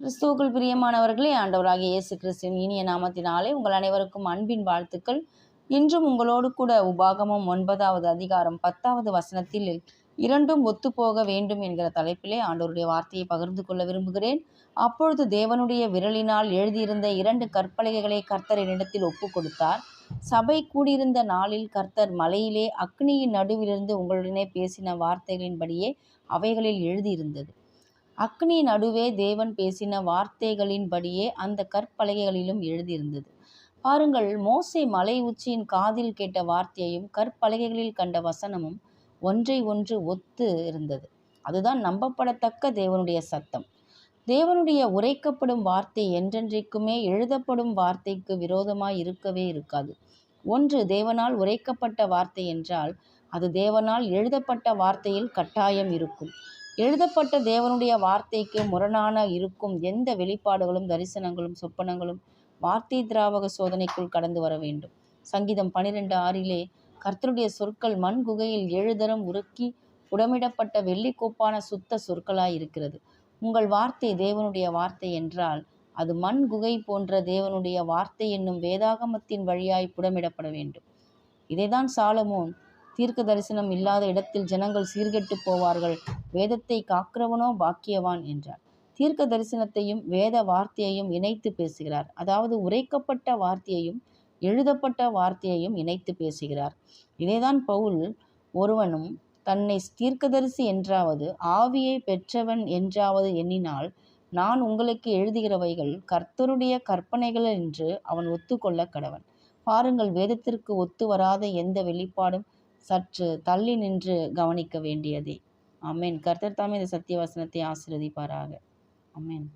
கிறிஸ்துவுக்குள் பிரியமானவர்களே ஆண்டவராகிய இயேசு கிறிஸ்துவின் இனிய நாமத்தினாலே உங்கள் அனைவருக்கும் அன்பின் வாழ்த்துக்கள். இன்றும் உங்களோடு கூட உபாகமம் ஒன்பதாவது அதிகாரம் பத்தாவது வசனத்தில் இரண்டும் ஒத்துப்போக வேண்டும் என்கிற தலைப்பிலே ஆண்டவருடைய வார்த்தையை பகிர்ந்து கொள்ள விரும்புகிறேன். அப்பொழுது தேவனுடைய விரலினால் எழுதியிருந்த இரண்டு கற்பலகைகளை கர்த்தர் என்னிடத்தில் ஒப்பு கொடுத்தார். சபை கூடியிருந்த நாளில் கர்த்தர் மலையிலே அக்னியின் நடுவிலிருந்து உங்களுடனே பேசின வார்த்தைகளின்படியே அவைகளில் எழுதியிருந்தது. அக்னி நடுவே தேவன் பேசின வார்த்தைகளின்படியே அந்த கற்பலகைகளிலும் எழுதியிருந்தது. பாருங்கள் மோசை மலை உச்சியின் காதில் கேட்ட வார்த்தையையும் கற்பலகைகளில் கண்ட வசனமும் ஒன்றை ஒன்று ஒத்து இருந்தது. அதுதான் நம்பப்படத்தக்க தேவனுடைய சத்தம். தேவனுடைய உரைக்கப்படும் வார்த்தை என்றென்றைக்குமே எழுதப்படும் வார்த்தைக்கு விரோதமாய் இருக்கவே இருக்காது. ஒன்று தேவனால் உரைக்கப்பட்ட வார்த்தை என்றால் அது தேவனால் எழுதப்பட்ட வார்த்தையில் கட்டாயம் இருக்கும். எழுதப்பட்ட தேவனுடைய வார்த்தைக்கு முரணான இருக்கும் எந்த வெளிப்பாடுகளும் தரிசனங்களும் சொப்பனங்களும் வார்த்தை திராவக சோதனைக்குள் கடந்து வர வேண்டும். சங்கீதம் பனிரெண்டு ஆறிலே கர்த்தருடைய சொற்கள் மண் குகையில் எழுதரம் உருக்கி உடமிடப்பட்ட வெள்ளிக்கோப்பான சுத்த சொற்களாய் இருக்கிறது. உங்கள் வார்த்தை தேவனுடைய வார்த்தை என்றால் அது மண் குகை போன்ற தேவனுடைய வார்த்தை என்னும் வேதாகமத்தின் வழியாய் புடமிடப்பட வேண்டும். இதைதான் சாலமோன் தீர்க்க தரிசனம் இல்லாத இடத்தில் ஜனங்கள் சீர்கெட்டு போவார்கள். வேதத்தை காக்கிறவனோ பாக்கியவான் என்றார். தீர்க்க தரிசனத்தையும் வேத வார்த்தையையும் இணைத்து பேசுகிறார். அதாவது உரைக்கப்பட்ட வார்த்தையையும் எழுதப்பட்ட வார்த்தையையும் இணைத்து பேசுகிறார். இதேதான் பவுல் ஒருவனும் தன்னை தீர்க்கதரிசி என்றாவது ஆவியை பெற்றவன் என்றாவது எண்ணினால் நான் உங்களுக்கு எழுதுகிறவைகள் கர்த்தருடைய கற்பனைகள் என்று அவன் ஒத்துக்கொள்ள கடவன். பாருங்கள் வேதத்திற்கு ஒத்து வராத எந்த வெளிப்பாடும் சற்று தள்ளி நின்று கவனிக்க வேண்டியதே. அமேன் கர்த்தர் தாமே இந்த சத்திய வசனத்தை ஆசிர்வதிப்பாராக. அமேன்